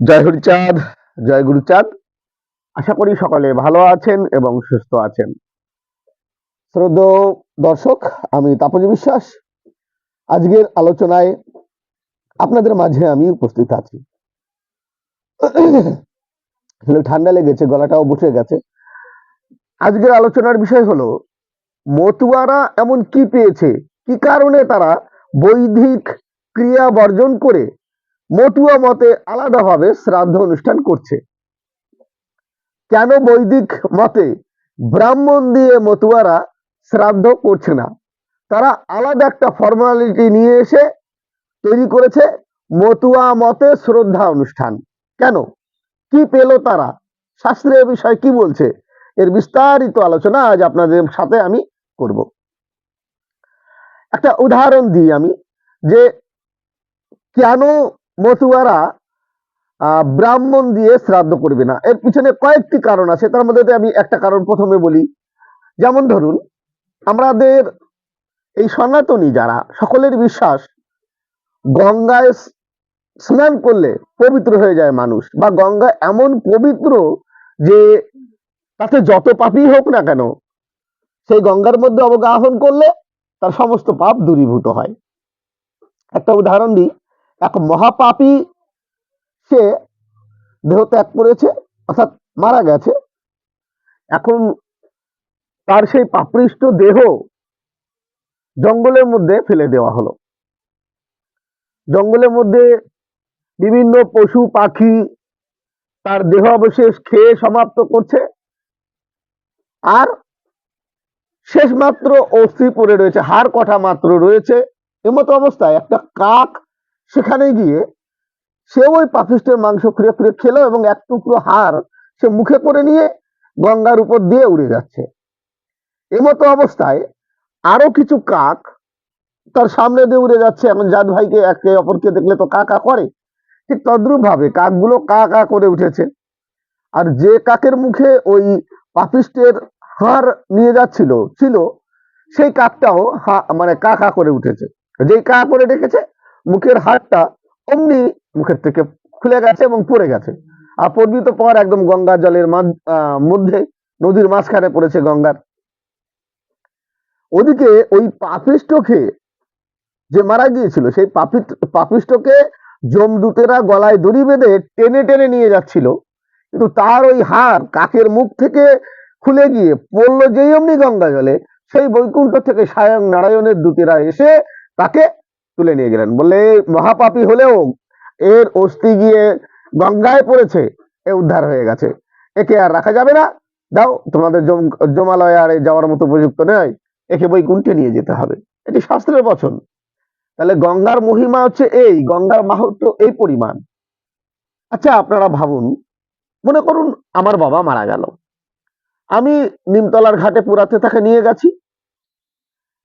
জয় হরিচাঁদ, জয় গুরুচাঁদ। আশা করি সকলে ভালো আছেন এবং সুস্থ আছেন। শ্রদ্ধ দর্শক, আমি তাপজ বিশ্বাস। আজকের আলোচনায় আপনাদের মাঝে আমি উপস্থিত আছি। ঠান্ডা লেগেছে, গলাটাও বসে গেছে। আজকের আলোচনার বিষয় হলো, মতুয়ারা এমন কি পেয়েছে? কি কারণে তারা বৈদিক ক্রিয়া বর্জন করে মতুয়া মতে আলাদাভাবে শ্রাদ্ধ অনুষ্ঠান করছে। কেন বৈদিক মতে ব্রাহ্মণ দিয়ে মতুয়ারা শ্রাদ্ধ করছে না? তারা আলাদা একটা ফর্মালিটি নিয়ে এসে তৈরি করেছে মতুয়া মতে শ্রদ্ধা অনুষ্ঠান। কেন? কি পেল তারা? শাস্ত্রীয় বিষয় কি বলছে? এর বিস্তারিত আলোচনা আজ আপনাদের সাথে আমি করব। একটা উদাহরণ দিই আমি যে কেন মতুয়ারা ব্রাহ্মণ দিয়ে শ্রাদ্ধ করবে না। এর পিছনে কয়েকটি কারণ আছে, তার মধ্যে আমি একটা কারণ প্রথমে বলি। যেমন ধরুন, আমাদের এই সনাতনী যারা, সকলের বিশ্বাস, গঙ্গায় স্নান করলে পবিত্র হয়ে যায় মানুষ, বা গঙ্গা এমন পবিত্র যে তাতে যত পাপই হোক না কেন, সেই গঙ্গার মধ্যে অবগাহন করলে তার সমস্ত পাপ দূরীভূত হয়। একটা উদাহরণ দিই এক মহাপাপী সে দেহ ত্যাগ করেছে, অর্থাৎ মারা গেছে। এখন তার সেই পাপৃষ্ট দেহ জঙ্গলের মধ্যে ফেলে দেওয়া হলো। জঙ্গলের মধ্যে বিভিন্ন পশু, পাখি তার দেহ অবশেষ খেয়ে সমাপ্ত করছে। আর শেষ মাত্র অস্থি পড়ে রয়েছে, হাড় কটা মাত্র রয়েছে। এমতো অবস্থায় একটা কাক সেখানে গিয়ে সে ওই পাপিষ্টের মাংস খুঁড়ে খুঁড়ে খেলো এবং এক টুকরো হাড় সে মুখে করে নিয়ে গঙ্গার উপর দিয়ে উড়ে যাচ্ছে। এমতো অবস্থায় আরও কিছু কাক তার সামনে দিয়ে উড়ে যাচ্ছে। এখন জাত ভাইকে একে অপরকে দেখলে তো কা কা করে। ঠিক তদ্রুপ ভাবে কাকগুলো কা কা করে উঠেছে। আর যে কাকের মুখে ওই পাপিষ্টের হাড় নিয়ে যাচ্ছিল, ছিল, সেই কাকটাও হা মানে কা কা করে উঠেছে। যেই কা করে রেখেছে মুখের হাড়টা অমনি মুখের থেকে খুলে গেছে এবং পড়ে গেছে। আর পড়বি পর একদম গঙ্গা জলের মধ্যে, নদীর মাঝখানে পড়েছে গঙ্গার। ওদিকে ওই পাপিষ্টকে যে মারা গিয়েছিল, সেই পাপি পাপিষ্টকে জমদূতেরা গলায় দড়ি বেঁধে টেনে টেনে নিয়ে যাচ্ছিল। কিন্তু তার ওই হাড় কাকের মুখ থেকে খুলে গিয়ে পড়ল যেই অমনি গঙ্গা জলে, সেই বৈকুণ্ঠ থেকে স্বয়ং নারায়ণের দূতেরা এসে তাকে তুলে নিয়ে গেলেন। বললে, "এই মহাপাপী হলেও এর অস্থি গিয়ে গঙ্গায় পড়েছে, এ উদ্ধার হয়ে গেছে। একে আর রাখা যাবে না। দাও, তোমাদের জমালয় আর যাওয়ার মতো উপযুক্ত নয়। একে বৈকুণ্ঠে নিয়ে যেতে হবে। এটি শাস্ত্রের বচন। তাহলে গঙ্গার মহিমা হচ্ছে এই, গঙ্গার মাহাত্ম এই পরিমাণ। আচ্ছা আপনারা ভাবুন, মনে করুন আমার বাবা মারা গেল। আমি নিমতলার ঘাটে পুরাতে তাকে নিয়ে গেছি।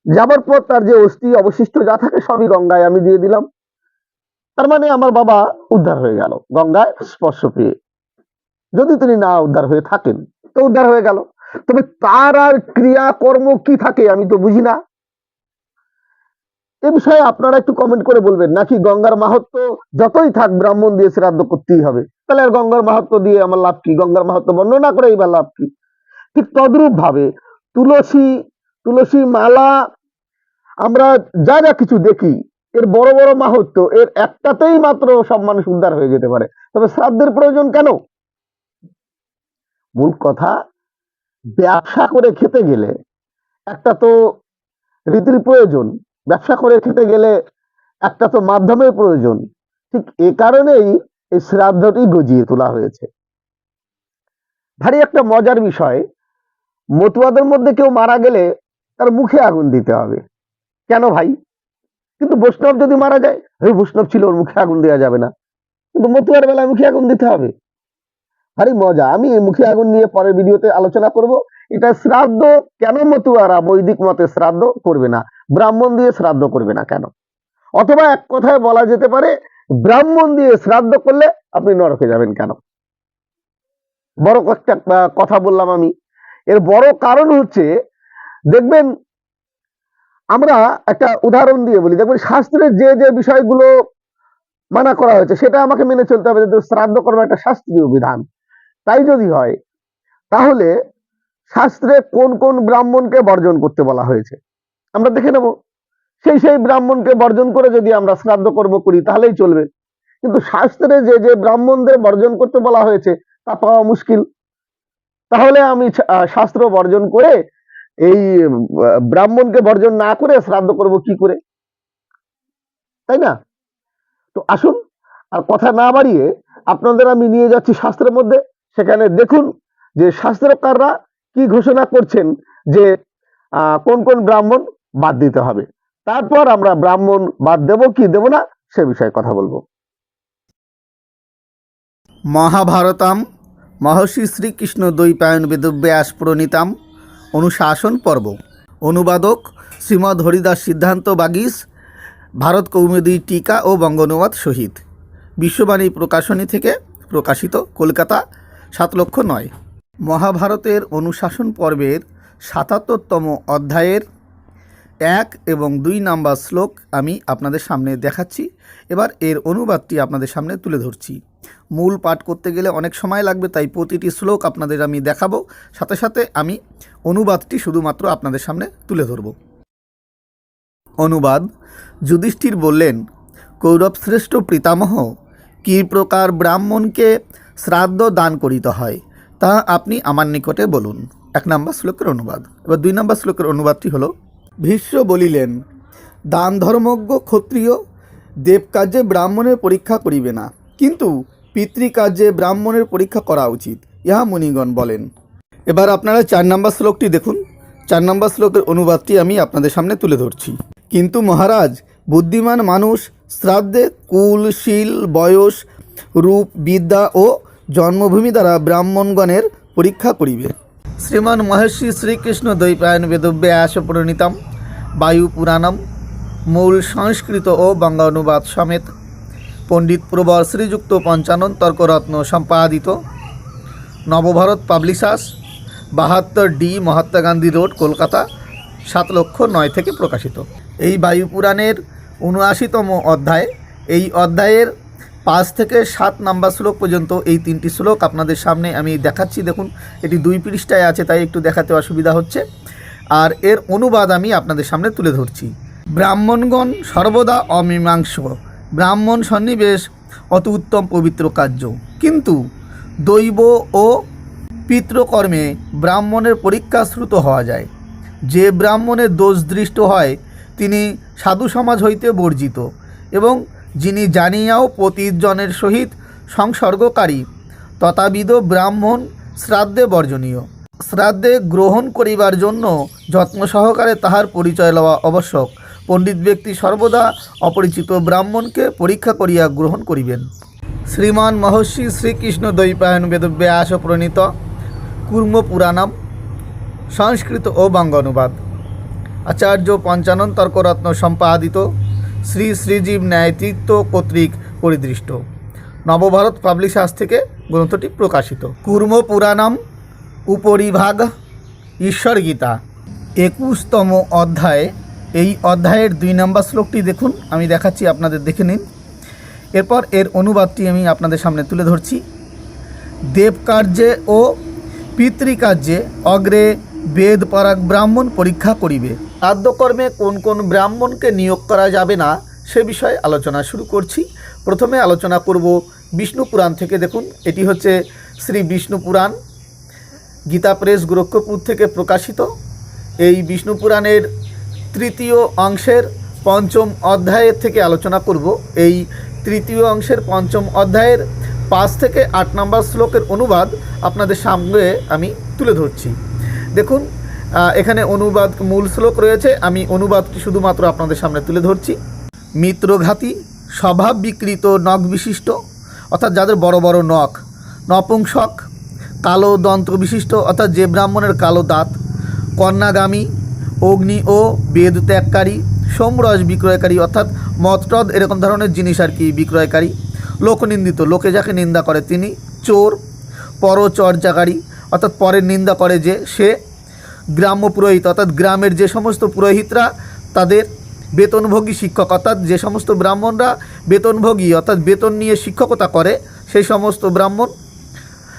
যাবার পর তার যে অস্থি অবশিষ্ট যা থাকে সবই গঙ্গায় আমি দিয়ে দিলাম। তার মানে আমার বাবা উদ্ধার হয়ে গেল, গঙ্গায় স্পর্শ পেয়ে। যদি তিনি না উদ্ধার হয়ে থাকেন, তো উদ্ধার হয়ে গেল। তবে তার আর ক্রিয়া কর্ম কি থাকে আমি তো বুঝি না। এ বিষয়ে আপনারা একটু কমেন্ট করে বলবেন, নাকি গঙ্গার মাহাত্ম যতই থাক ব্রাহ্মণ দিয়ে শ্রাদ্ধ করতেই হবে। তাহলে আর গঙ্গার মাহাত্ম দিয়ে আমার লাভ কি? গঙ্গার মাহাত্ম বর্ণনা করে বা লাভ কি? ঠিক তদ্রূপ ভাবে তুলসী তুলসী মালা আমরা যা যা কিছু দেখি, এর বড় বড় মাহাত্ম এর একটাতেই মাত্র সব মানুষ উদ্ধার হয়ে যেতে পারে। তবে শ্রাদ্ধের প্রয়োজন কেন? মূল কথা, ব্যবসা করে খেতে গেলে একটা তো রীতির প্রয়োজন, ব্যবসা করে খেতে গেলে একটা তো মাধ্যমের প্রয়োজন। ঠিক এ কারণেই এই শ্রাদ্ধটি গজিয়ে তোলা হয়েছে। ভারী একটা মজার বিষয়, মতুয়াদের মধ্যে কেউ মারা গেলে তার মুখে আগুন দিতে হবে। কেন ভাই? কিন্তু বৈষ্ণব যদি মারা যায় ওই বৈষ্ণব ছিল, ওর মুখে আগুন দেওয়া যাবে না। কিন্তু মতুয়ার বেলায় মুখে আগুন দিতে হবে। ভারী মজা। আমি এই মুখে আগুন নিয়ে পরের ভিডিওতে আলোচনা করব। এটা শ্রাদ্ধ। কেন মতুয়ারা বৈদিক মতে শ্রাদ্ধ করবে না? ব্রাহ্মণ দিয়ে শ্রাদ্ধ করবে না কেন? অথবা এক কথায় বলা যেতে পারে, ব্রাহ্মণ দিয়ে শ্রাদ্ধ করলে আপনি নরকে যাবেন কেন? বড় কথা বললাম আমি। এর বড় কারণ হচ্ছে, দেখবেন আমরা একটা উদাহরণ দিয়ে বলি দেখবেন শাস্ত্রের যে যে বিষয়গুলো মানা করা হয়েছে, সেটা আমাকে মেনে চলতে হবে যেহেতু শ্রাদ্ধ কর্ম একটা শাস্ত্রীয় বিধান। তাই যদি হয়, তাহলে শাস্ত্রে কোন কোন ব্রাহ্মণকে বর্জন করতে বলা হয়েছে? আমরা দেখে নেব। সেই সেই ব্রাহ্মণকে বর্জন করে যদি আমরা শ্রাদ্ধ কর্ম করি, তাহলেই চলবে। কিন্তু শাস্ত্রে যে যে ব্রাহ্মণদের বর্জন করতে বলা হয়েছে, তা পাওয়া মুশকিল। তাহলে আমি শাস্ত্র বর্জন করে এই ব্রাহ্মণকে বর্জন না করে শ্রাদ্ধ করব কি করে? তাই না? তো আসুন, আর কথা না বাড়িয়ে আপনাদের আমি নিয়ে যাচ্ছি শাস্ত্রের মধ্যে। সেখানে দেখুন যে শাস্ত্রকাররা কি ঘোষণা করছেন যে কোন কোন ব্রাহ্মণ বাদ দিতে হবে। তারপর আমরা ব্রাহ্মণ বাদ দেব, কি দেব না, সে বিষয়ে কথা বলব। মহাভারতাম, মহর্ষি শ্রীকৃষ্ণ দ্বৈপায়ন বেদব্যাস প্রণীতাম। অনুশাসন পর্ব। অনুবাদক শ্রীমদ হরিদাস সিদ্ধান্ত বাগিস, ভারত কৌমুদী টিকা ও বঙ্গনুবাদ শহীদ। বিশ্ববাণী প্রকাশনী থেকে প্রকাশিত, কলকাতা, সাত লক্ষ নয়। মহাভারতের অনুশাসন পর্বের সাতাত্তরতম অধ্যায়ের এক এবং দুই নাম্বার শ্লোক আমি আপনাদের সামনে দেখাচ্ছি। এবার এর অনুবাদটি আপনাদের সামনে তুলে ধরছি। মূল পাঠ করতে গেলে অনেক সময় লাগবে, তাই প্রতিটি শ্লোক আপনাদের আমি দেখাবো। সাথে সাথে আমি অনুবাদটি শুধুমাত্র আপনাদের সামনে তুলে ধরব। অনুবাদ, যুধিষ্ঠির বললেন, কৌরবশ্রেষ্ঠ পিতামহ, কী প্রকার ব্রাহ্মণকে শ্রাদ্ধ দান করিতে হয়, তা আপনি আমার নিকটে বলুন। এক নম্বর শ্লোকের অনুবাদ। এবার দুই নম্বর শ্লোকের অনুবাদটি হলো ভীষ্ম বলিলেন দান ধর্মজ্ঞ ক্ষত্রিয়, দেবকার্যে ব্রাহ্মণের পরীক্ষা করিবে না। কিন্তু পিতৃকার্যে ব্রাহ্মণের পরীক্ষা করা উচিত, ইহা মুনিগণ বলেন। এবার আপনারা চার নম্বর শ্লোকটি দেখুন। চার নম্বর শ্লোকের অনুবাদটি আমি আপনাদের সামনে তুলে ধরছি। কিন্তু মহারাজ, বুদ্ধিমান মানুষ, শ্রাদ্ধে কুল, শীল, বয়স, রূপ, বিদ্যা ও জন্মভূমি দ্বারা ব্রাহ্মণগণের পরীক্ষা করিবে। শ্রীমান মহর্ষি শ্রীকৃষ্ণ দ্বৈপায়ন বেদব্যাস প্রণীতম বায়ু পুরাণম মূল সংস্কৃত ও বঙ্গানুবাদ সমেত। পণ্ডিত প্রবর শ্রীযুক্ত পঞ্চানন তর্করত্ন সম্পাদিত। নবভারত পাবলিশার্স, বাহাত্তর ডি মহাত্মা গান্ধী রোড, কলকাতা, সাত লক্ষ নয় থেকে প্রকাশিত। এই বায়ুপুরাণের উনআশিতম অধ্যায়, এই অধ্যায়ের পাঁচ থেকে সাত নাম্বার শ্লোক পর্যন্ত এই তিনটি শ্লোক আপনাদের সামনে আমি দেখাচ্ছি। দেখুন, এটি দুই পৃষ্ঠায় আছে, তাই একটু দেখাতে অসুবিধা হচ্ছে। আর এর অনুবাদ আমি আপনাদের সামনে তুলে ধরছি। ব্রাহ্মণগণ সর্বদা অমীমাংস ব্রাহ্মণ সন্নিবেশ অত উত্তম পবিত্র কার্য। কিন্তু দৈব ও পিতৃকর্মে ব্রাহ্মণের পরীক্ষা শ্রুত হওয়া যায়। যে ব্রাহ্মণের দোষ দৃষ্ট হয়, তিনি সাধু সমাজ হইতে বর্জিত এবং যিনি জানিয়াও পতিজনের সহিত সংসর্গকারী, তথাবিধ ব্রাহ্মণ শ্রাদ্ধে বর্জনীয়। শ্রাদ্ধে গ্রহণ করিবার জন্য যত্ন সহকারে তাহার পরিচয় লওয়া আবশ্যক। পণ্ডিত ব্যক্তি সর্বদা অপরিচিত ব্রাহ্মণকে পরীক্ষা করিয়া গ্রহণ করিবেন। শ্রীমান মহর্ষি শ্রীকৃষ্ণ দ্বৈপায়ন বেদব্যাস প্রণীত কুর্ম পুরাণম সংস্কৃত ও বাঙ্গ অনুবাদ আচার্য পঞ্চানন তর্করত্ন সম্পাদিত শ্রী শ্রীজীব ন্যায়তীর্থ কর্তৃক পরিদৃষ্ট। নবভারত পাবলিশার্স থেকে গ্রন্থটি প্রকাশিত। কুর্ম পুরাণম উপরিভাগ ঈশ্বর গীতা। একুশতম অধ্যায়। এই অধ্যায়ের দুই নম্বর শ্লোকটি দেখুন, আমি দেখাচ্ছি, আপনাদের দেখে নিন। এরপর এর অনুবাদটি আমি আপনাদের সামনে তুলে ধরছি। দেবকার্যে ও পিতৃকার্যে অগ্রে বেদ পরাগ ব্রাহ্মণ পরীক্ষা করিবে। আদ্যকর্মে কোন কোন ব্রাহ্মণকে নিয়োগ করা যাবে না, সে বিষয়ে আলোচনা শুরু করছি। প্রথমে আলোচনা করব বিষ্ণু পুরাণ থেকে। দেখুন, এটি হচ্ছে শ্রী বিষ্ণু পুরাণ। গীতা প্রেস গোরক্ষপুর থেকে প্রকাশিত। এই বিষ্ণু পুরাণের তৃতীয় অংশের পঞ্চম অধ্যায়ের থেকে আলোচনা করব। এই তৃতীয় অংশের পঞ্চম অধ্যায়ের পাঁচ থেকে আট নম্বর শ্লোকের অনুবাদ আপনাদের সামনে আমি তুলে ধরছি। দেখুন এখানে অনুবাদ মূল শ্লোক রয়েছে। আমি অনুবাদটি শুধুমাত্র আপনাদের সামনে তুলে ধরছি। মিত্রঘাতী স্বভাব বিকৃত নখ বিশিষ্ট অর্থাৎ যাদের বড় বড় নখ, নপুংসক, কালো দন্ত বিশিষ্ট অর্থাৎ যে ব্রাহ্মণের কালো দাঁত, কন্যাগামী, অগ্নি ও বেদ ত্যাগকারী সোমরস বিক্রয়কারী, অর্থাৎ মতটদ এরকম ধরনের জিনিস আর কি বিক্রয়কারী, লোকনিন্দিত, লোকে যাকে নিন্দা করে তিনি, চোর, পরচর্যাকারী, অর্থাৎ পরের নিন্দা করে যে সে গ্রাম্য পুরোহিত, অর্থাৎ গ্রামের যে সমস্ত পুরোহিতরা, তাদের বেতনভোগী শিক্ষক, অর্থাৎ যে সমস্ত ব্রাহ্মণরা বেতনভোগী, অর্থাৎ বেতন নিয়ে শিক্ষকতা করে, সেই সমস্ত ব্রাহ্মণ,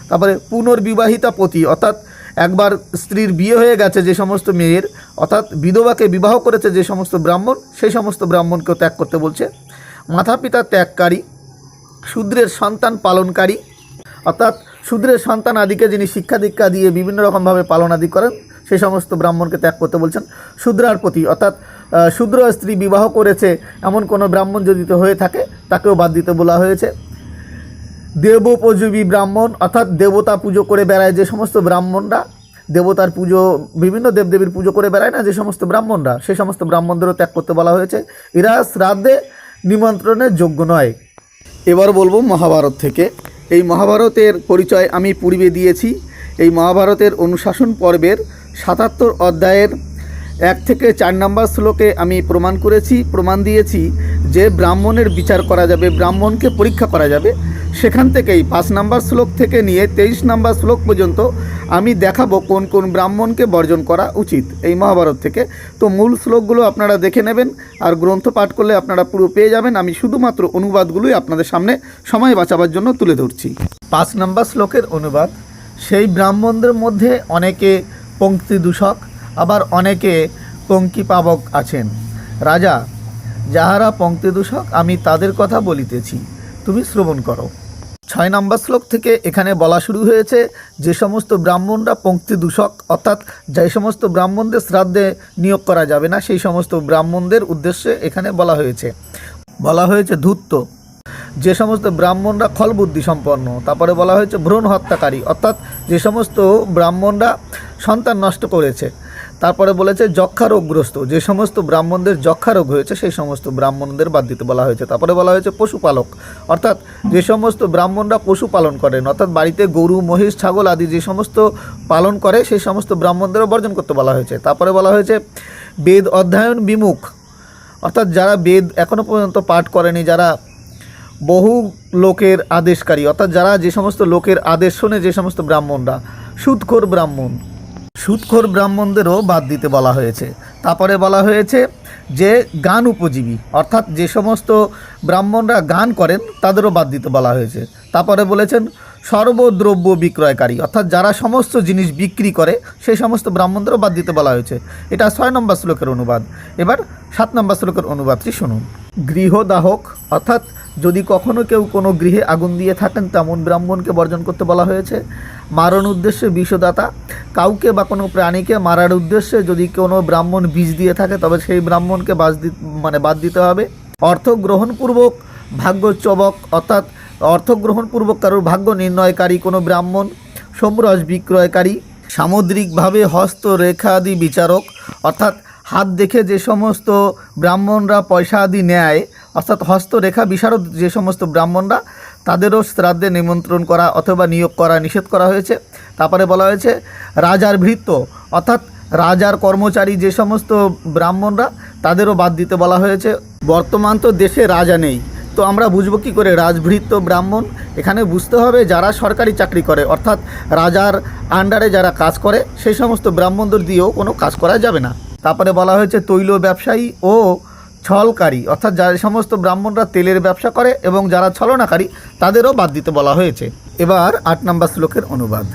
তারপরে পুনর্বিবাহিতা পতি, অর্থাৎ একবার স্ত্রীর বিয়ে হয়ে গেছে যে সমস্ত মেয়ের, অর্থাৎ বিধবাকে বিবাহ করেছে যে সমস্ত ব্রাহ্মণ, সেই সমস্ত ব্রাহ্মণকেও ত্যাগ করতে বলছে। মাতা পিতা ত্যাগকারী, শূদ্রের সন্তান পালনকারী, অর্থাৎ শূদ্রের সন্তান আদিকে যিনি শিক্ষা দীক্ষা দিয়ে বিভিন্ন রকমভাবে পালন আদি করেন সেই সমস্ত ব্রাহ্মণকে ত্যাগ করতে বলছেন শূদ্রার প্রতি। অর্থাৎ শূদ্র স্ত্রী বিবাহ করেছে, এমন কোনো ব্রাহ্মণ যদি হয়ে থাকে, তাকেও বাদ দিতে বলা হয়েছে। দেবোপযোগী ব্রাহ্মণ, অর্থাৎ দেবতা পুজো করে বেড়ায় যে সমস্ত ব্রাহ্মণরা, দেবতার পুজো, বিভিন্ন দেবদেবীর পুজো করে বেড়ায় না যে সমস্ত ব্রাহ্মণরা সেই সমস্ত ব্রাহ্মণদেরও ত্যাগ করতে বলা হয়েছে। এরা শ্রাদ্ধে নিমন্ত্রণের যোগ্য নয়। এবার বলব মহাভারত থেকে। এই মহাভারতের পরিচয় আমি পূর্বে দিয়েছি। এই মহাভারতের অনুশাসন পর্বের সাতাত্তর অধ্যায়ের এক থেকে চার নম্বর শ্লোকে আমি প্রমাণ করেছি, প্রমাণ দিয়েছি যে ব্রাহ্মণের বিচার করা যাবে, ব্রাহ্মণকে পরীক্ষা করা যাবে। সেখান থেকেই পাঁচ নম্বর শ্লোক থেকে নিয়ে তেইশ নম্বর শ্লোক পর্যন্ত আমি দেখাবো কোন কোন ব্রাহ্মণকে বর্জন করা উচিত এই মহাভারত থেকে। তো মূল শ্লোকগুলো আপনারা দেখে নেবেন আর গ্রন্থ পাঠ করলে আপনারা পুরো পেয়ে যাবেন। আমি শুধুমাত্র অনুবাদগুলোই আপনাদের সামনে সময় বাঁচাবার জন্য তুলে ধরছি। পাঁচ নম্বর শ্লোকের অনুবাদ, সেই ব্রাহ্মণদের মধ্যে অনেকে পঙ্ক্তি দূষক, আবার অনেকে পঙ্কি পাবক আছেন। রাজা, যাহারা পঙ্ক্তি দূষক, আমি তাদের কথা বলিতেছি, তুমি শ্রবণ করো। ছয় নম্বর শ্লোক থেকে এখানে বলা শুরু হয়েছে, যে সমস্ত ব্রাহ্মণরা পঙ্ক্তি দূষক, অর্থাৎ যে সমস্ত ব্রাহ্মণদের শ্রাদ্ধে নিয়োগ করা যাবে না, সেই সমস্ত ব্রাহ্মণদের উদ্দেশ্যে এখানে বলা হয়েছে। বলা হয়েছে ধূর্ত যে সমস্ত ব্রাহ্মণরা খলবুদ্ধি সম্পন্ন, তারপরে বলা হয়েছে ভ্রূণ হত্যাকারী, অর্থাৎ যে সমস্ত ব্রাহ্মণরা সন্তান নষ্ট করেছে, তারপরে বলেছে যক্ষা রোগগ্রস্ত যে সমস্ত ব্রাহ্মণদের যক্ষা রোগ হয়েছে, সেই সমস্ত ব্রাহ্মণদের বাদ দিতে বলা হয়েছে। তারপরে বলা হয়েছে পশুপালক, অর্থাৎ যে সমস্ত ব্রাহ্মণরা পশু পালন করেন, অর্থাৎ বাড়িতে গরু, মহিষ, ছাগল আদি যে সমস্ত পালন করে, সেই সমস্ত ব্রাহ্মণদেরও বর্জন করতে বলা হয়েছে। তারপরে বলা হয়েছে বেদ অধ্যয়ন বিমুখ, অর্থাৎ যারা বেদ এখনও পর্যন্ত পাঠ করেনি, যারা বহু লোকের আদেশকারী, অর্থাৎ যারা যে সমস্ত লোকের আদেশ শোনে যে সমস্ত ব্রাহ্মণরা সুদখোর ব্রাহ্মণ। সুদখোর ব্রাহ্মণদেরও বাদ দিতে বলা হয়েছে। তারপরে বলা হয়েছে যে, গান উপজীবী, অর্থাৎ যে সমস্ত ব্রাহ্মণরা গান করেন, তাদেরও বাদ দিতে বলা হয়েছে। তারপরে বলেছেন, সর্বদ্রব্য বিক্রয়কারী, অর্থাৎ যারা সমস্ত জিনিস বিক্রি করে, সেই সমস্ত ব্রাহ্মণদেরও বাদ দিতে বলা হয়েছে। এটা ছয় নম্বর শ্লোকের অনুবাদ। এবার সাত নম্বর শ্লোকের অনুবাদটি শুনুন। গৃহদাহক, অর্থাৎ যদি কখনো কেউ কোনো গৃহে আগুন দিয়ে থাকেন, তেমন ব্রাহ্মণকে বর্জন করতে বলা হয়েছে। মারণ উদ্দেশ্যে বিষদাতা, কাউকে বা কোনো প্রাণীকে মারার উদ্দেশ্যে যদি কোনো ব্রাহ্মণ বীজ দিয়ে থাকে, তবে সেই ব্রাহ্মণকে দি মানে বাদ দিতে হবে। অর্থ গ্রহণপূর্বক ভাগ্য চবক, অর্থাৎ অর্থ গ্রহণপূর্বক কারোর ভাগ্য নির্ণয়কারী কোনো ব্রাহ্মণ, সোমরস বিক্রয়কারী, সামুদ্রিকভাবে হস্তরেখাদি বিচারক, অর্থাৎ হাত দেখে যে সমস্ত ব্রাহ্মণরা পয়সা আদি নেয়, অর্থাৎ হস্তরেখা, বিশারদ যে সমস্ত ব্রাহ্মণরা, তাদেরও শ্রাদ্ধে নিমন্ত্রণ করা অথবা নিয়োগ করা নিষেধ করা হয়েছে। তারপরে বলা হয়েছে, রাজার ভৃত্য, অর্থাৎ রাজার কর্মচারী যে সমস্ত ব্রাহ্মণরা, তাদেরও বাদ দিতে বলা হয়েছে। বর্তমান তো দেশে রাজা নেই, তো আমরা বুঝব কী করে রাজভৃত্য ব্রাহ্মণ? এখানে বুঝতে হবে যারা সরকারি চাকরি করে, অর্থাৎ রাজার আন্ডারে যারা কাজ করে, সেই সমস্ত ব্রাহ্মণদের দিয়েও কোনো কাজ করা যাবে না। তারপরে বলা হয়েছে তৈল ব্যবসায়ী ও ছলকারী। অর্থাৎ যারা সমস্ত ব্রাহ্মণরা তেলের ব্যবসা করে এবং যারা ছলনাকারী, তাদেরও বাদ দিতে বলা হয়েছে। এবার আট নম্বর শ্লোকের অনুবাদ।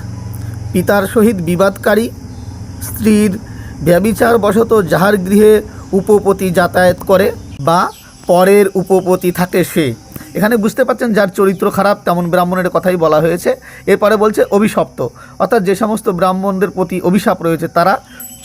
পিতার সহিত বিবাদকারী, স্ত্রীর ব্যবিচার বশত যাহার গৃহে উপপতি যাতায়াত করে বা পরের উপপতি থাকে সে। এখানে বুঝতে পারছেন যার চরিত্র খারাপ, তেমন ব্রাহ্মণের কথাই বলা হয়েছে। এরপরে বলছে অভিশপ্ত। অর্থাৎ যে সমস্ত ব্রাহ্মণদের প্রতি অভিশাপ রয়েছে, তারা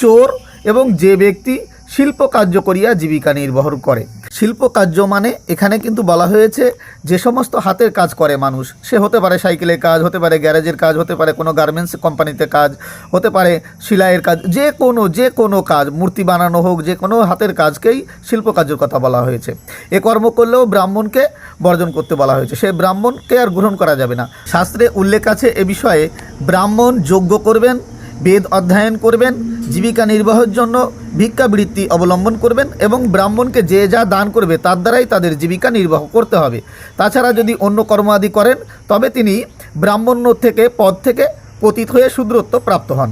চোর এবং যে ব্যক্তি শিল্প কার্য করিয়া জীবিকা নির্বাহ করে। শিল্প কার্য মানে এখানে কিন্তু বলা হয়েছে যে সমস্ত হাতের কাজ করে মানুষ। সে হতে পারে সাইকেলের কাজ, হতে পারে গ্যারেজের কাজ, হতে পারে কোনো গার্মেন্টস কোম্পানিতে কাজ, হতে পারে সেলাইয়ের কাজ, যে কোনো যে কোনো কাজ, মূর্তি বানানো হোক, যে কোনো হাতের কাজকেই শিল্প কার্যের কথা বলা হয়েছে। এ কর্ম করলেও ব্রাহ্মণকে বর্জন করতে বলা হয়েছে। সে ব্রাহ্মণকে আর গ্রহণ করা যাবে না। শাস্ত্রে উল্লেখ আছে এ বিষয়ে, ব্রাহ্মণ যোগ্য করবেন বেদ অধ্যয়ন করবেন, জীবিকা নির্বাহের জন্য ভিক্ষাবৃত্তি অবলম্বন করবেন এবং ব্রাহ্মণকে যে যা দান করবে তার দ্বারাই তাদের জীবিকা নির্বাহ করতে হবে। তাছাড়া যদি অন্য কর্ম আদি করেন, তবে তিনি ব্রাহ্মণ্য থেকে পদ থেকে পতিত হয়ে শূদ্রত্ব প্রাপ্ত হন।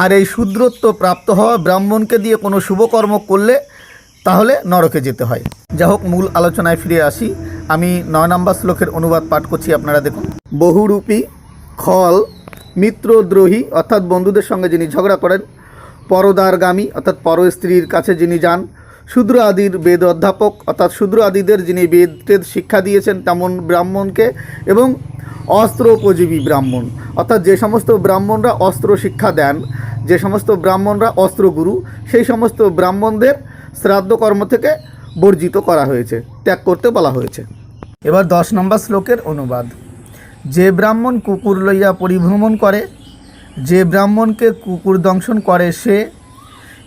আর এই শূদ্রত্ব প্রাপ্ত হওয়া ব্রাহ্মণকে দিয়ে কোনো শুভকর্ম করলে তাহলে নরকে যেতে হয়। যা হোক, মূল আলোচনায় ফিরে আসি। আমি নয় নম্বর শ্লোকের অনুবাদ পাঠ করছি, আপনারা দেখুন। বহুরূপী খল মিত্রদ্রোহী, অর্থাৎ বন্ধুদের সঙ্গে যিনি ঝগড়া করেন, পরদারগামী, অর্থাৎ পর স্ত্রীর কাছে যিনি যান শূদ্র আদির বেদ অধ্যাপক, অর্থাৎ শূদ্র আদিদের যিনি বেদ শিক্ষা দিয়েছেন তেমন ব্রাহ্মণকে, এবং অস্ত্র উপজীবী ব্রাহ্মণ। অর্থাৎ যে সমস্ত ব্রাহ্মণরা অস্ত্র শিক্ষা দেন, যে সমস্ত ব্রাহ্মণরা অস্ত্রগুরু, সেই সমস্ত ব্রাহ্মণদের শ্রাদ্ধ কর্ম থেকে বর্জিত করা হয়েছে, ত্যাগ করতে বলা হয়েছে। এবার দশ নম্বর শ্লোকের অনুবাদ। যে ব্রাহ্মণ কুকুর লইয়া পরিভ্রমণ করে, যে ব্রাহ্মণকে কুকুর দংশন করে সে,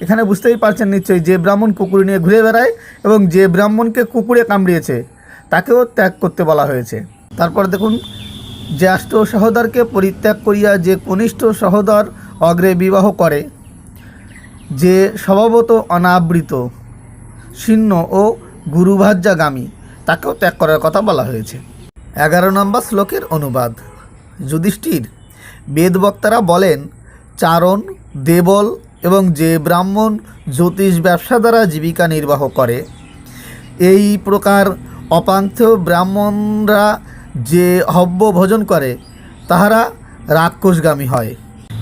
এখানে বুঝতেই পারছেন নিশ্চয়ই, যে ব্রাহ্মণ কুকুর নিয়ে ঘুরে বেড়ায় এবং যে ব্রাহ্মণকে কুকুরে কামড়িয়েছে, তাকেও ত্যাগ করতে বলা হয়েছে। তারপর দেখুন, জ্যেষ্ঠ সহোদরকে পরিত্যাগ করিয়া যে কনিষ্ঠ সহোদর অগ্রে বিবাহ করে, যে স্বভাবত অনাবৃত, শীর্ণ ও গুরুভাজ্যাগামী, তাকেও ত্যাগ করার কথা বলা হয়েছে। এগারো নম্বর শ্লোকের অনুবাদ। যুধিষ্ঠির, বেদবক্তারা বলেন, চারণ, দেবল এবং যে ব্রাহ্মণ জ্যোতিষ ব্যবসা দ্বারা জীবিকা নির্বাহ করে, এই প্রকার অপান্থ ব্রাহ্মণরা যে হব্য ভোজন করে, তাহারা রাক্ষসগামী হয়।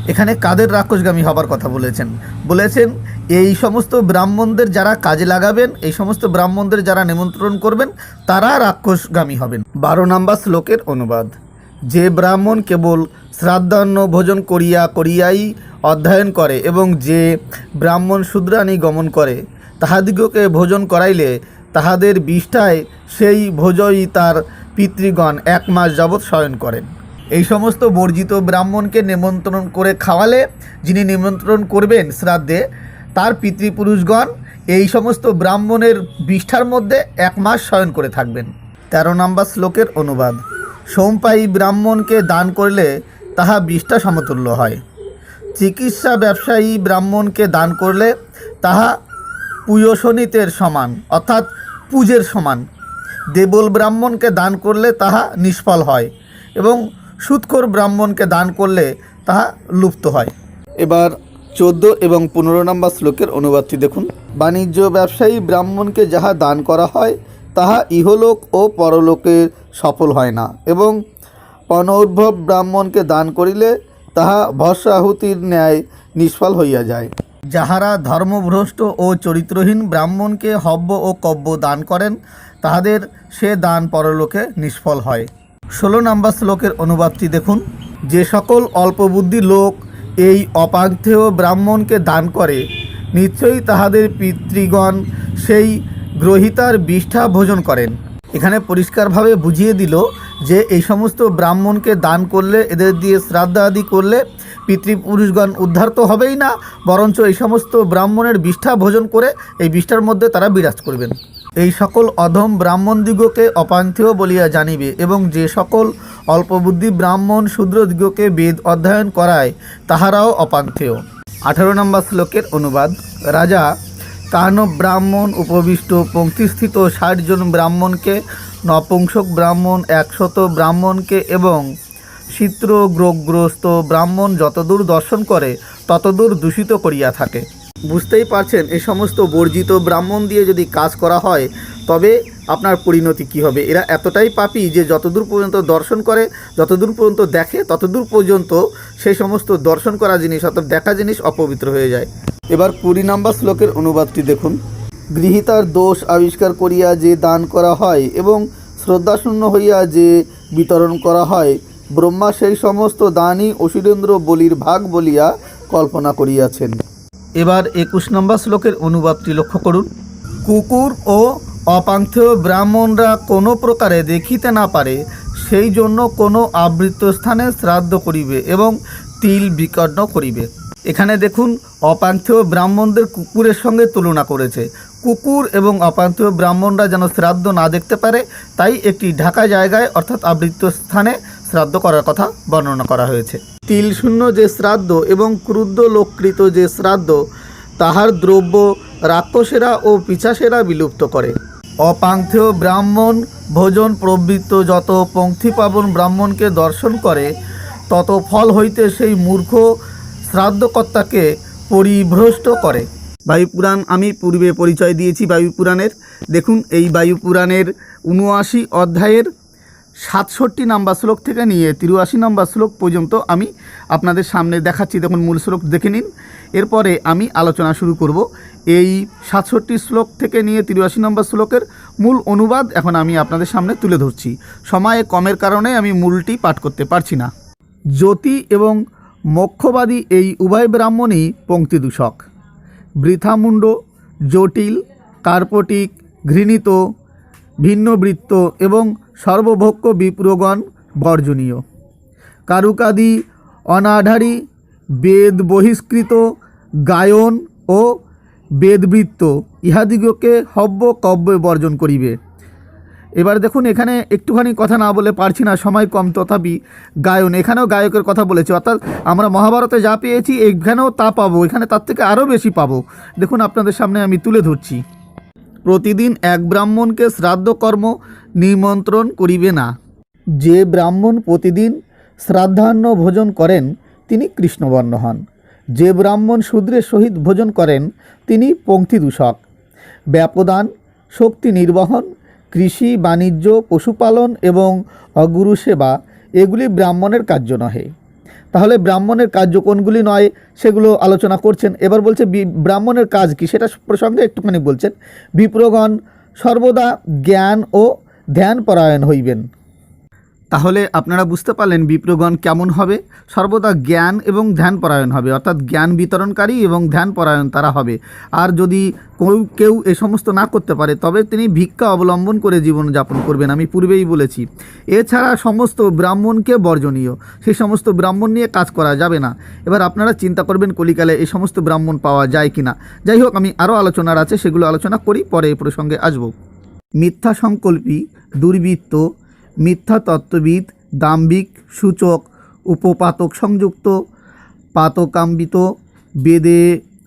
এখানে কাদের রাক্ষসগামী হবার কথা বলেছেন? বলেছেন এই সমস্ত ব্রাহ্মণদের যারা কাজে লাগাবেন, এই সমস্ত ব্রাহ্মণদের যারা নিমন্ত্রণ করবেন, তারা রাক্ষসগামী হবেন। বারো নম্বর শ্লোকের অনুবাদ। যে ব্রাহ্মণ কেবল শ্রাদ্ধান্ন ভোজন করিয়া করিয়াই অধ্যয়ন করে এবং যে ব্রাহ্মণ শূদ্রাণী গমন করে, তাহাদিগকে ভোজন করাইলে তাহাদের বিষ্ঠায় সেই ভোজই তার পিতৃগণ এক মাস যাবৎ শয়ন করেন। এই সমস্ত বর্জিত ব্রাহ্মণকে নিমন্ত্রণ করে খাওয়ালে, যিনি নিমন্ত্রণ করবেন শ্রাদ্ধে তার পিতৃপুরুষগণ এই সমস্ত ব্রাহ্মণের বিষ্ঠার মধ্যে এক মাস শয়ন করে থাকবেন। তেরো নম্বর শ্লোকের অনুবাদ। সোমপায়ী ব্রাহ্মণকে দান করলে তাহা বিষ্ঠা সমতুল্য হয়। চিকিৎসা ব্যবসায়ী ব্রাহ্মণকে দান করলে তাহা পুয়শনিতের সমান, অর্থাৎ পূজের সমান। দেবল ব্রাহ্মণকে দান করলে তাহা নিষ্ফল হয় এবং সুৎখোর ব্রাহ্মণকে দান করলে তাহা লুপ্ত হয়। এবার চোদ্দ এবং পনেরো নম্বর শ্লোকের অনুবাদটি দেখুন। বাণিজ্য ব্যবসায়ী ব্রাহ্মণকে যাহা দান করা হয়, তাহা ইহলোক ও পরলোকে সফল হয় না এবং অনৌদ্ভব ব্রাহ্মণকে দান করিলে তাহা ভস্মাহুতির ন্যায় নিষ্ফল হইয়া যায়। যাহারা ধর্মভ্রষ্ট ও চরিত্রহীন ব্রাহ্মণকে হব্য ও কব্য দান করেন, তাহাদের সে দান পরলোকে নিষ্ফল হয়। ষোলো নম্বর শ্লোকের অনুবাদটি দেখুন। যে সকল অল্পবুদ্ধি লোক এই অপার্থেয় ব্রাহ্মণকে দান করে। নিশ্চয়ই তাহাদের পিতৃগণ সেই গ্রহিতার বিষ্ঠা ভোজন করেন। এখানে পরিষ্কারভাবে বুঝিয়ে দিল যে এই সমস্ত ব্রাহ্মণকে দান করলে, এদের দিয়ে শ্রাদ্ধ আদি করলে পিতৃপুরুষগণ উদ্ধার তো হবেই না, বরঞ্চ এই সমস্ত ব্রাহ্মণের বিষ্ঠা ভোজন করে এই বিষ্ঠার মধ্যে তারা বিরাজ করবেন। এই সকল অধম ব্রাহ্মণদিগকে অপান্থেয় বলিয়া জানিবে এবং যে সকল অল্পবুদ্ধি ব্রাহ্মণ শূদ্রদিগকে বেদ অধ্যয়ন করায়, তাহারাও অপান্থেয়। আঠারো নম্বর শ্লোকের অনুবাদ। রাজা, কাহন ব্রাহ্মণ উপবিষ্ট পঙ্ক্তিস্থিত ষাট জন ব্রাহ্মণকে, নপুংসক ব্রাহ্মণ একশত ব্রাহ্মণকে এবং চিত্রগ্রস্ত ব্রাহ্মণ যতদূর দর্শন করে, ততদূর দূষিত করিয়া থাকে। বুঝতেই পারছেন এই সমস্ত বর্জিত ব্রাহ্মণ দিয়ে যদি কাজ করা হয়, তবে আপনার পরিণতি কি হবে? এরা এতটাই পাপি যে যতদূর পর্যন্ত দর্শন করে, যতদূর পর্যন্ত দেখে, ততদূর পর্যন্ত সেই সমস্ত দর্শন করা জিনিস অর্থাৎ দেখা জিনিস অপবিত্র হয়ে যায়। এবার কুড়ি নম্বর শ্লোকের অনুবাদটি দেখুন। গৃহীতার দোষ আবিষ্কার করিয়া যে দান করা হয় এবং শ্রদ্ধাশূন্য হইয়া যে বিতরণ করা হয়, ব্রহ্মা সেই সমস্ত দানই অসুরেন্দ্র বলির ভাগ বলিয়া কল্পনা করিয়াছেন। এবার একুশ নম্বর শ্লোকের অনুবাদটি লক্ষ্য করুন। কুকুর ও অপান্থেয় ব্রাহ্মণরা কোনো প্রকারে দেখিতে না পারে, সেই জন্য কোনো আবৃত স্থানে শ্রাদ্ধ করিবে এবং তিল বিকর্ণ করিবে। এখানে দেখুন, অপান্থেয় ব্রাহ্মণদের কুকুরের সঙ্গে তুলনা করেছে। কুকুর এবং অপান্থেয় ব্রাহ্মণরা যেন শ্রাদ্ধ না দেখতে পারে, তাই একটি ঢাকা জায়গায় অর্থাৎ আবৃত স্থানে শ্রাদ্ধ করার কথা বর্ণনা করা হয়েছে। তিল শূন্য যে শ্রাদ্ধ এবং ক্রুদ্ধ লোককৃত যে শ্রাদ্ধ, তাহার দ্রব্য রাক্ষসেরা ও পিছাসেরা বিলুপ্ত করে। অপান্থেয় ব্রাহ্মণ ভোজন প্রবৃত্ত যত পঙ্ক্তিপাবন ব্রাহ্মণকে দর্শন করে, তত ফল হইতে সেই মূর্খ শ্রাদ্ধকর্তাকে পরিভ্রষ্ট করে। বায়ুপুরাণ আমি পূর্বে পরিচয় দিয়েছি বায়ুপুরাণের। দেখুন, এই বায়ুপুরাণের উনআশি অধ্যায়ের সাতষট্টি নাম্বার শ্লোক থেকে নিয়ে তিরুয়াশি নম্বর শ্লোক পর্যন্ত আমি আপনাদের সামনে দেখাচ্ছি। দেখুন, মূল শ্লোক দেখে নিন। এরপরে আমি আলোচনা শুরু করব। এই সাতষট্টি শ্লোক থেকে নিয়ে তিরুয়াশি নম্বর শ্লোকের মূল অনুবাদ এখন আমি আপনাদের সামনে তুলে ধরছি। সময়ে কমের কারণে আমি মূলটি পাঠ করতে পারছি না। জ্যোতি এবং মোক্ষবাদী এই উভয় ব্রাহ্মণই পঙ্ক্তিদূষক। বৃথামুণ্ড, জটিল, কার্পটিক, ঘৃণিত, ভিন্নবৃত্ত এবং সর্বভোক্য বিপ্রগণ বর্জনীয়। কারুকাদি, অনাঢারি, বেদ বহিষ্কৃত, গায়ন ও বেদবৃত্ত ইহাদিগকে হব্য কব্য বর্জন করিবে। এবার দেখুন, এখানে একটুখানি কথা না বলে পারছি না, সময় কম। তথাপি গায়ন, এখানেও গায়কের কথা বলেছে। অর্থাৎ আমরা মহাভারতে যা পেয়েছি, এখানেও তা পাবো, এখানে তার থেকে আরও বেশি পাবো। দেখুন, আপনাদের সামনে আমি তুলে ধরছি। প্রতিদিন এক ব্রাহ্মণকে শ্রাদ্ধ কর্ম নিমন্ত্রণ করিবে না। যে ব্রাহ্মণ প্রতিদিন শ্রাদ্ধান্ন ভোজন করেন, তিনি কৃষ্ণবর্ণ হন। যে ব্রাহ্মণ শূদ্রের সহিত ভোজন করেন, তিনি পঙ্ক্তিদূষক। ব্যাপদান, শক্তি নির্বাহন, কৃষি, বাণিজ্য, পশুপালন এবং অগুরু সেবা, এগুলি ব্রাহ্মণের কার্য নহে। তাহলে ব্রাহ্মণের কার্য কোনগুলি নয় সেগুলো আলোচনা করছেন। এবার বলছে ব্রাহ্মণের কাজ কি? সেটা প্রসঙ্গে একটুখানি বলছেন। বিপ্রগণ সর্বদা জ্ঞান ও ধ্যান পরায়ণ হইবেন। তাহলে আপনারা বুঝতে পারলেন বিপ্রগণ কেমন হবে। সর্বদা জ্ঞান এবং ধ্যান পরায়ণ হবে, অর্থাৎ জ্ঞান বিতরণকারী এবং ধ্যান পরায়ণ তারা হবে। আর যদি কেউ কেউ এ সমস্ত না করতে পারে, তবে তিনি ভিক্ষা অবলম্বন করে জীবনযাপন করবেন, আমি পূর্বেই বলেছি। এছাড়া সমস্ত ব্রাহ্মণকে বর্জনীয়, সেই সমস্ত ব্রাহ্মণ নিয়ে কাজ করা যাবে না। এবার আপনারা চিন্তা করবেন, কলিকালে এই সমস্ত ব্রাহ্মণ পাওয়া যায় কি না যাই হোক, আমি আরও আলোচনার আছে, সেগুলো আলোচনা করি, পরে এই প্রসঙ্গে আসব। মিথ্যা সংকল্পী, দুর্বৃত্ত মিথ্যা তত্ত্ববিদ দাম্ভিক, সূচক, উপপাতক সংযুক্ত, পাতকাম্বিত, বেদে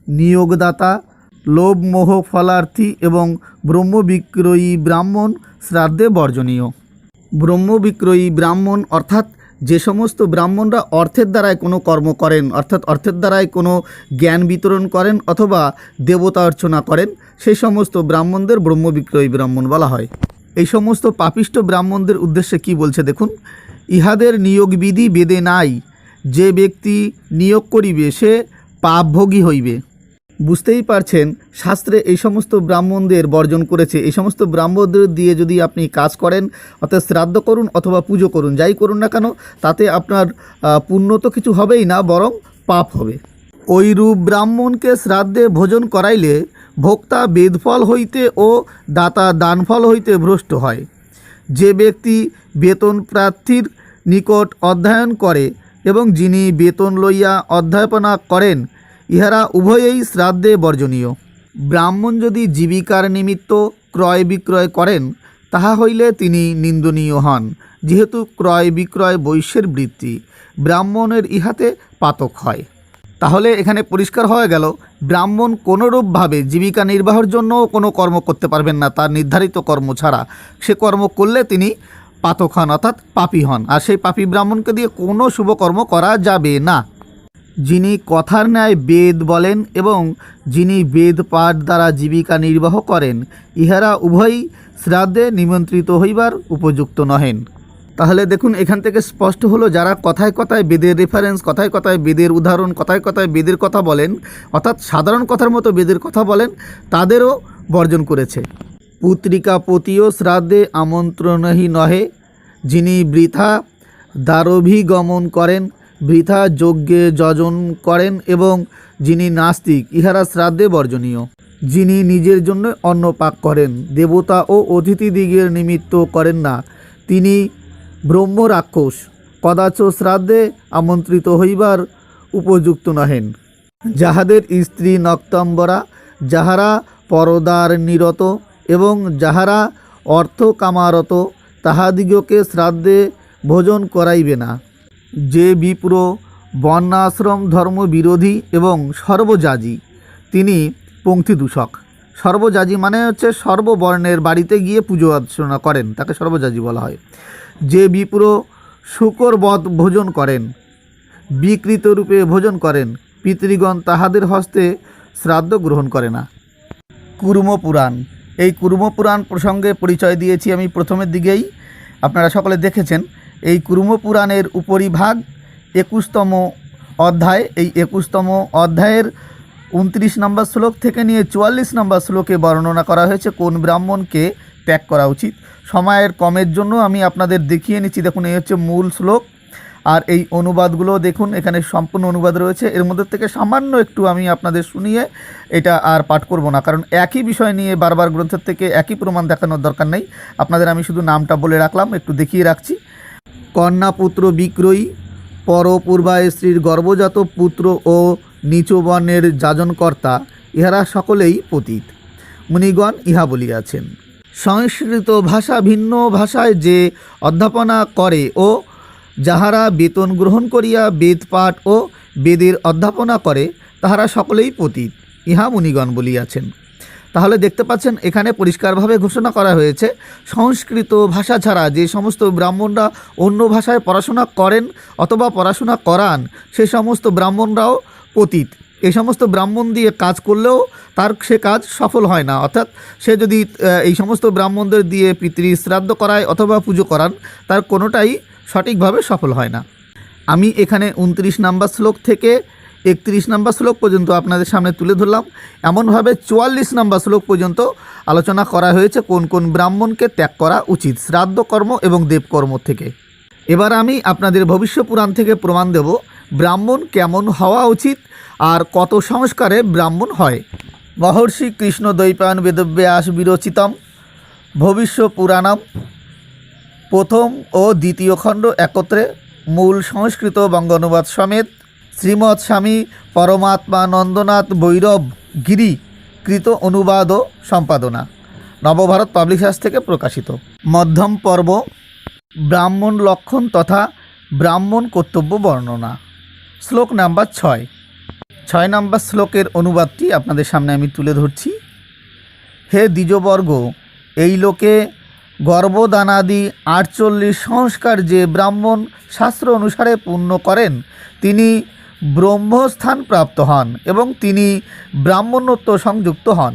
নিয়োগদাতা লোভ মোহ ফলার্থী এবং ব্রহ্মবিক্রয়ী ব্রাহ্মণ শ্রাদ্ধে বর্জনীয়। ব্রহ্মবিক্রয়ী ব্রাহ্মণ অর্থাৎ যে সমস্ত ব্রাহ্মণরা অর্থের দ্বারায় কোনো কর্ম করেন, অর্থাৎ অর্থের দ্বারায় কোনো জ্ঞান বিতরণ করেন অথবা দেবতা অর্চনা করেন, সেই সমস্ত ব্রাহ্মণদের ব্রহ্মবিক্রয়ী ব্রাহ্মণ বলা হয়। এই সমস্ত পাপিষ্ট ব্রাহ্মণদের উদ্দেশ্যে কি বলছে দেখুন? ইহাদের নিয়োগবিধি বেদে নাই। যে ব্যক্তি নিয়োগ করিবে, সে পাপভোগী হইবে। বুঝতেই পারছেন, শাস্ত্রে এই সমস্ত ব্রাহ্মণদের বর্জন করেছে। এই সমস্ত ব্রাহ্মণদের দিয়ে যদি আপনি কাজ করেন, অর্থাৎ শ্রাদ্ধ করুন অথবা পুজো করুন, যাই করুন না কেন, তাতে আপনার পুণ্য তো কিছু হবেই না, বরং পাপ হবে। ওইরূপ ব্রাহ্মণকে শ্রাদ্ধে ভোজন করাইলে ভোক্তা বেদফল হইতে ও দাতা দানফল হইতে ভ্রষ্ট হয়। যে ব্যক্তি বেতন প্রার্থীর নিকট অধ্যয়ন করে এবং যিনি বেতন লইয়া অধ্যাপনা করেন, ইহারা উভয়েই শ্রাদ্ধে বর্জনীয়। ব্রাহ্মণ যদি জীবিকার নিমিত্ত ক্রয় বিক্রয় করেন, তাহা হইলে তিনি নিন্দনীয় হন, যেহেতু ক্রয় বিক্রয় বৈশ্যের বৃত্তি। ব্রাহ্মণের ইহাতে পাতক হয়। তাহলে এখানে পরিষ্কার হয়ে গেল, ব্রাহ্মণ কোনোরূপভাবে জীবিকা নির্বাহের জন্য কোনো কর্ম করতে পারবেন না, তার নির্ধারিত কর্ম ছাড়া। সে কর্ম করলে তিনি পাতক হন, অর্থাৎ পাপী হন। আর সেই পাপী ব্রাহ্মণকে দিয়ে কোনো শুভকর্ম করা যাবে না। যিনি কথার ন্যায় বেদ বলেন এবং যিনি বেদ পাঠ দ্বারা জীবিকা নির্বাহ করেন, ইহারা উভয়ই শ্রাদ্ধে নিমন্ত্রিত হইবার উপযুক্ত নহেন। তাহলে দেখুন, এখান থেকে স্পষ্ট হলো যারা কথায় কথায় বেদের রেফারেন্স কথায় কথায় বেদের উদাহরণ, কথায় কথায় বেদের কথা বলেন, অর্থাৎ সাধারণ কথার মতো বেদের কথা বলেন, তাদেরও বর্জন করেছে। পুত্রিকা পতিও শ্রাদ্ধে আমন্ত্রণহি নহে, যিনি বৃথা দ্বারভিগমন করেন, বৃথা যজ্ঞে যজন করেন এবং যিনি নাস্তিক, ইহারা শ্রাদ্ধে বর্জনীয়। যিনি নিজের জন্য অন্ন পাক করেন, দেবতা ও অতিথিদিগের নিমিত্ত করেন না, তিনি ব্রহ্ম রাক্ষস কদাচ শ্রাদ্ধে আমন্ত্রিত হইবার উপযুক্ত নহেন। যাহাদের স্ত্রী নক্তম্বরা, যাহারা পরদার নিরত এবং যাহারা অর্থ কামারত তাহাদিগকে শ্রাদ্ধে ভোজন করাইবে না। যে বিপ্র বর্ণাশ্রম ধর্ম বিরোধী এবং সর্বজাজি তিনি পঙ্ক্তি দূষক সর্বজাজি মানে হচ্ছে সর্ববর্ণের বাড়িতে গিয়ে পুজো অর্চনা করেন, তাকে সর্বজাজি বলা হয়। যে বিপ্র শুকর বধ ভোজন করেন, বিকৃত রূপে ভোজন করেন, পিতৃগণ তাহাদের হস্তে শ্রাদ্ধ গ্রহণ করে না। কুর্ম পুরাণ। এই কুর্ম পুরাণ প্রসঙ্গে পরিচয় দিয়েছি আমি প্রথমের দিকেই। আপনারা সকলে দেখেছেন, এই কুর্ম পুরাণের উপরিভাগ একুশতম অধ্যায়। এই একুশতম অধ্যায়ের উনত্রিশ নম্বর শ্লোক থেকে নিয়ে চুয়াল্লিশ নম্বর শ্লোকে বর্ণনা করা হয়েছে কোন ব্রাহ্মণকে ত্যাগ করা উচিত। সময়ের কমের জন্য আমি আপনাদের দেখিয়ে নিচ্ছি। দেখুন, এই হচ্ছে মূল শ্লোক। আর এই অনুবাদগুলো দেখুন, এখানে সম্পূর্ণ অনুবাদ রয়েছে। এর মধ্যে থেকে সামান্য একটু আমি আপনাদের শুনিয়ে এটা আর পাঠ করব না, কারণ একই বিষয় নিয়ে বারবার গ্রন্থের থেকে একই প্রমাণ দেখানোর দরকার নেই। আপনাদের আমি শুধু নামটা বলে রাখলাম, একটু দেখিয়ে রাখছি। কন্যাপুত্র বিক্রয়ী, পরপূর্বায় স্ত্রীর গর্ভজাত পুত্র ও নিচবর্ণের যাজনকর্তা, ইহারা সকলেই পতীত। মুনিগণ ইহা বলিয়াছেন। সংস্কৃত ভাষা ভিন্ন ভাষায় যে অধ্যাপনা করে ও যাহারা বেতন গ্রহণ করিয়া বেদ পাঠ ও বেদের অধ্যাপনা করে, তাহারা সকলেই পতীত, ইহা মুনিগণ বলিয়াছেন। তাহলে দেখতে পাচ্ছেন, এখানে পরিষ্কারভাবে ঘোষণা করা হয়েছে, সংস্কৃত ভাষা ছাড়া যে সমস্ত ব্রাহ্মণরা অন্য ভাষায় পড়াশোনা করেন অথবা পড়াশোনা করান, সে সমস্ত ব্রাহ্মণরাও পতীত। এই সমস্ত ব্রাহ্মণ দিয়ে কাজ করলেও তার সে কাজ সফল হয় না। অর্থাৎ সে যদি এই সমস্ত ব্রাহ্মণদের দিয়ে পিতৃ শ্রাদ্ধ করায় অথবা পুজো করান, তার কোনোটাই সঠিকভাবে সফল হয় না। আমি এখানে উনত্রিশ নাম্বার শ্লোক থেকে একত্রিশ নাম্বার শ্লোক পর্যন্ত আপনাদের সামনে তুলে ধরলাম। এমনভাবে চুয়াল্লিশ নাম্বার শ্লোক পর্যন্ত আলোচনা করা হয়েছে কোন কোন ব্রাহ্মণকে ত্যাগ করা উচিত, শ্রাদ্ধ কর্ম এবং দেবকর্ম থেকে। এবার আমি আপনাদের ভবিষ্য পুরাণ থেকে প্রমাণ দেব, ব্রাহ্মণ কেমন হওয়া উচিত আর কত সংস্কারে ব্রাহ্মণ হয়? মহর্ষি কৃষ্ণ দ্বৈপায়ন বেদব্যাস বিরচিতম। ভবিষ্য পুরাণম। প্রথম ও দ্বিতীয় খণ্ড একত্রে মূল সংস্কৃত বঙ্গানুবাদ সমেত শ্রীমৎ স্বামী পরমাত্মা নন্দনাথ বৈরব গিরি কৃত অনুবাদ ও সম্পাদনা। নবভারত পাবলিশার্স থেকে প্রকাশিত। মধ্যম পর্ব, ব্রাহ্মণ লক্ষণ তথা ব্রাহ্মণ কর্তব্য বর্ণনা। শ্লোক নাম্বার ছয়। ছয় নম্বর শ্লোকের অনুবাদটি আপনাদের সামনে আমি তুলে ধরছি। হে দ্বিজবর্গ, এই লোকে গর্ভদানাদি আটচল্লিশ সংস্কার যে ব্রাহ্মণ শাস্ত্র অনুসারে পূর্ণ করেন, তিনি ব্রহ্মস্থান প্রাপ্ত হন এবং তিনি ব্রাহ্মণত্ব সংযুক্ত হন।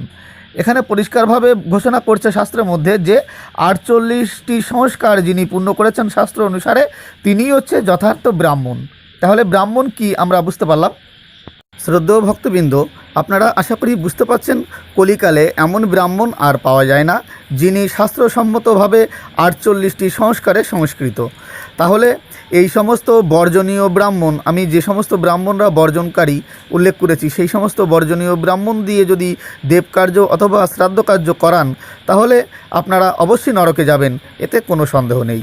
এখানে পরিষ্কারভাবে ঘোষণা করছে শাস্ত্রের মধ্যে যে আটচল্লিশটি সংস্কার যিনি পূর্ণ করেছেন শাস্ত্র অনুসারে, তিনিই হচ্ছে যথার্থ ব্রাহ্মণ। তাহলে ব্রাহ্মণ কি আমরা বুঝতে পারলাম? শ্রদ্ধেয় ভক্তবৃন্দ, আপনারা আশা করি বুঝতে পারছেন, কলিকালে এমন ব্রাহ্মণ আর পাওয়া যায় না, যিনি শাস্ত্রসম্মতভাবে আটচল্লিশটি সংস্কারে সংস্কৃত। তাহলে এই সমস্ত বর্জনীয় ব্রাহ্মণ, আমি যে সমস্ত ব্রাহ্মণরা বর্জনকারী উল্লেখ করেছি, সেই সমস্ত বর্জনীয় ব্রাহ্মণ দিয়ে যদি দেবকার্য অথবা শ্রাদ্ধ কার্য করান, তাহলে আপনারা অবশ্যই নরকে যাবেন, এতে কোনো সন্দেহ নেই।